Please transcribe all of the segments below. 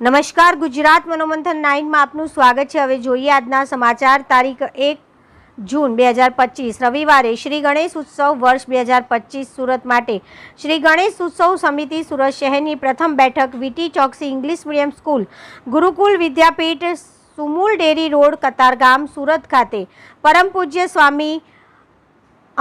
નમસ્કાર, ગુજરાત મનોમંથન નાઇનમાં આપનું સ્વાગત છે. હવે જોઈએ આજના સમાચાર. તારીખ એક જૂન બે હજાર પચીસ, રવિવારે શ્રી ગણેશ ઉત્સવ વર્ષ બે હજાર પચીસ સુરત માટે શ્રી ગણેશ ઉત્સવ સમિતિ સુરત શહેરની પ્રથમ બેઠક V T Choksi English medium school, Gurukul Vidyapeeth Sumul dairy road, Katargam Surat ખાતે. પરમ પૂજ્ય સ્વામી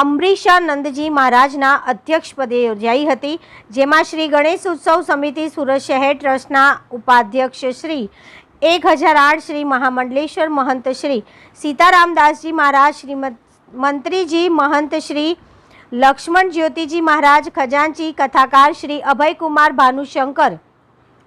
અમરીશાનંદજી મહારાજના અધ્યક્ષપદે યોજાઈ હતી, જેમાં શ્રી ગણેશ ઉત્સવ સમિતિ સુરત શહેર ટ્રસ્ટના ઉપાધ્યક્ષ શ્રી એક હજાર આઠ શ્રી મહામંડલેશ્વર મહંત શ્રી સીતારામદાસજી મહારાજ શ્રી મંત્રીજી મહંત શ્રી લક્ષ્મણ જ્યોતિજી મહારાજ, ખજાનચી કથાકાર શ્રી અભયકુમાર ભાનુશંકર,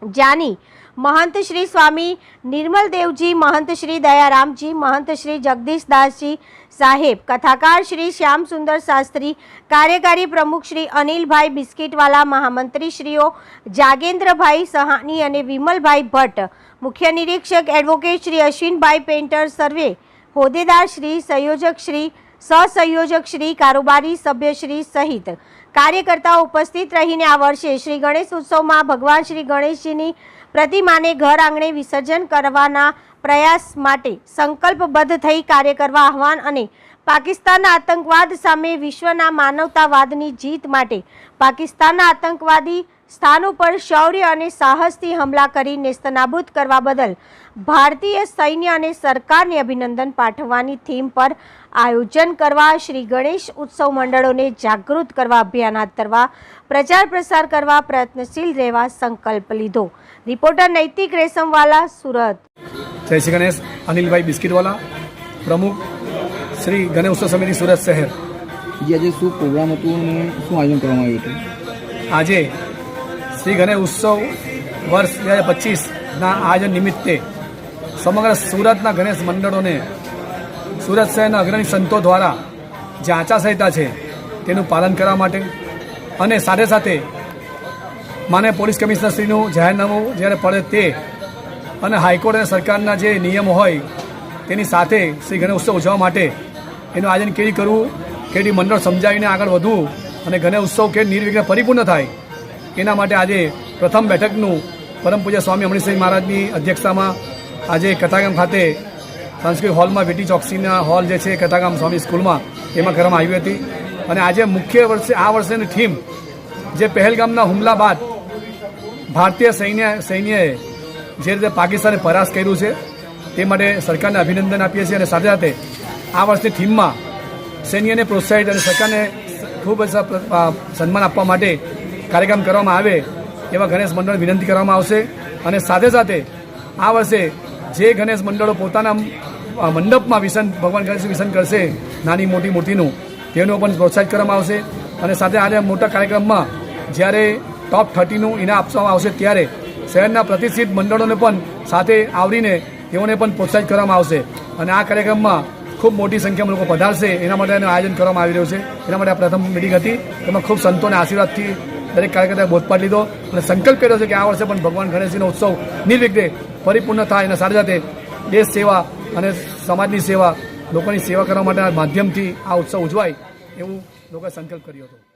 જાની મહંત શ્રી સ્વામી નિર્મલદેવજી, મહંત શ્રી દયારામજી, મહંત શ્રી જગદીશદાસજી સાહેબ, કથાકાર શ્રી શ્યામસુંદર શાસ્ત્રી, કાર્યકારી પ્રમુખ શ્રી અનિલભાઈ બિસ્કિટવાલા મહામંત્રી શ્રીઓ જાગેન્દ્રભાઈ સહાની અને વિમલભાઈ ભટ્ટ, મુખ્ય નિરીક્ષક એડવોકેટ શ્રી અશ્વિનભાઈ પેન્ટર સર્વે હોદ્દેદાર શ્રી, સંયોજક શ્રી, સહસંયોજક શ્રી, કારોબારી સભ્યશ્રી સહિત કાર્યકર્તાઓ ઉપસ્થિત રહીને આ વર્ષે શ્રી ગણેશ ઉત્સવમાં ભગવાન શ્રી ગણેશજીની પ્રતિમાને ઘર આંગણે વિસર્જન કરવાના પ્રયાસ માટે સંકલ્પબદ્ધ થઈ કાર્ય કરવા આહવાન અને પાકિસ્તાનના આતંકવાદ સામે વિશ્વના માનવતાવાદની જીત માટે પાકિસ્તાનના આતંકવાદી સ્થાનો પર શૌર્ય અને સાહસથી હુમલા કરી નેસ્તનાબૂદ કરવા બદલ ભારતીય સૈન્ય અને સરકારને અભિનંદન પાઠવવાની થીમ પર આયોજન કરવા શ્રી ગણેશ ઉત્સવ મંડળોને જાગૃત કરવા અભિયાન હાથ ધરવા, પ્રચાર પ્રસાર કરવા પ્રયત્નશીલ રહેવા સંકલ્પ લીધો. રિપોર્ટર નૈતિક રેશમવાલા સુરત. જય શ્રી ગણેશ. અનિલભાઈ બિસ્કિટવાલા પ્રમુખ શ્રી ગણેશ ઉત્સવ સમિતિ સુરત શહેર. જે આજે શું પ્રોગ્રામ હતું અને શું આયોજન કરવામાં આવ્યું હતું? આજે શ્રી ગણેશ ઉત્સવ વર્ષ બે હજાર પચીસના આયોજન નિમિત્તે સમગ્ર સુરતના ગણેશ મંડળોને સુરત શહેરના અગ્રણી સંતો દ્વારા જે આચારસંહિતા છે તેનું પાલન કરવા માટે અને સાથે સાથે માન્ય પોલીસ કમિશનરશ્રીનું જાહેરનામું જ્યારે પડે તે અને હાઈકોર્ટ અને સરકારના જે નિયમો હોય તેની સાથે શ્રી ગણેશ ઉત્સવ ઉજવવા માટે એનું આયોજન કેવી કરવું, કેવી મંડળ સમજાવીને આગળ વધવું અને ગણેશ ઉત્સવ કે નિર્વિઘ્ન પરિપૂર્ણ થાય, એના માટે આજે પ્રથમ બેઠકનું પરમ સ્વામી અમૃતસિંહ મહારાજની અધ્યક્ષતામાં આજે કથાગામ ખાતે સાંસ્કૃતિક હોલમાં વીટી ચોકસીના હોલ જે છે કથાગામ સ્વામી સ્કૂલમાં એમાં કરવામાં આવી હતી. અને આજે મુખ્ય વર્ષે આ વર્ષેની થીમ જે પહેલગામના હુમલા બાદ ભારતીય સૈન્ય, સૈન્યએ જે રીતે પાકિસ્તાને પરાસ કર્યું છે, તે માટે સરકારને અભિનંદન આપીએ છીએ અને સાથે સાથે આ વર્ષની થીમમાં સૈન્યને પ્રોત્સાહિત અને સરકારને ખૂબ જ સન્માન આપવા માટે કાર્યક્રમ કરવામાં આવે એવા ગણેશ મંડળ વિનંતી કરવામાં આવશે. અને સાથે સાથે આ વર્ષે જે ગણેશ મંડળો પોતાના મંડપમાં વિસન, ભગવાન ગણેશ વિસન કરશે, નાની મોટી મૂર્તિનું, તેનું પણ પ્રોત્સાહિત કરવામાં આવશે. અને સાથે આજે મોટા કાર્યક્રમમાં જ્યારે ટોપ થર્ટીનું ઇનામ આપવામાં આવશે ત્યારે શહેરના પ્રતિષ્ઠિત મંડળોને પણ સાથે આવરીને તેઓને પણ પ્રોત્સાહિત કરવામાં આવશે. અને આ કાર્યક્રમમાં ખૂબ મોટી સંખ્યામાં લોકો પધારશે. એના માટે એનું આયોજન કરવામાં આવી રહ્યું છે. એના માટે આ પ્રથમ મિટિંગ હતી. તેમાં ખૂબ સંતોના આશીર્વાદથી દરેક કાર્યકર્તાએ બોધપાટ લીધો અને સંકલ્પ કર્યો છે કે આ વર્ષે પણ ભગવાન ગણેશજીનો ઉત્સવ નિર્વિઘ્ને પરિપૂર્ણ થાય અને સાથે સાથે દેશ સેવા અને સમાજની સેવા, લોકોની સેવા કરવા માટેના માધ્યમથી આ ઉત્સવ ઉજવાય એવું લોકોએ સંકલ્પ કર્યો હતો.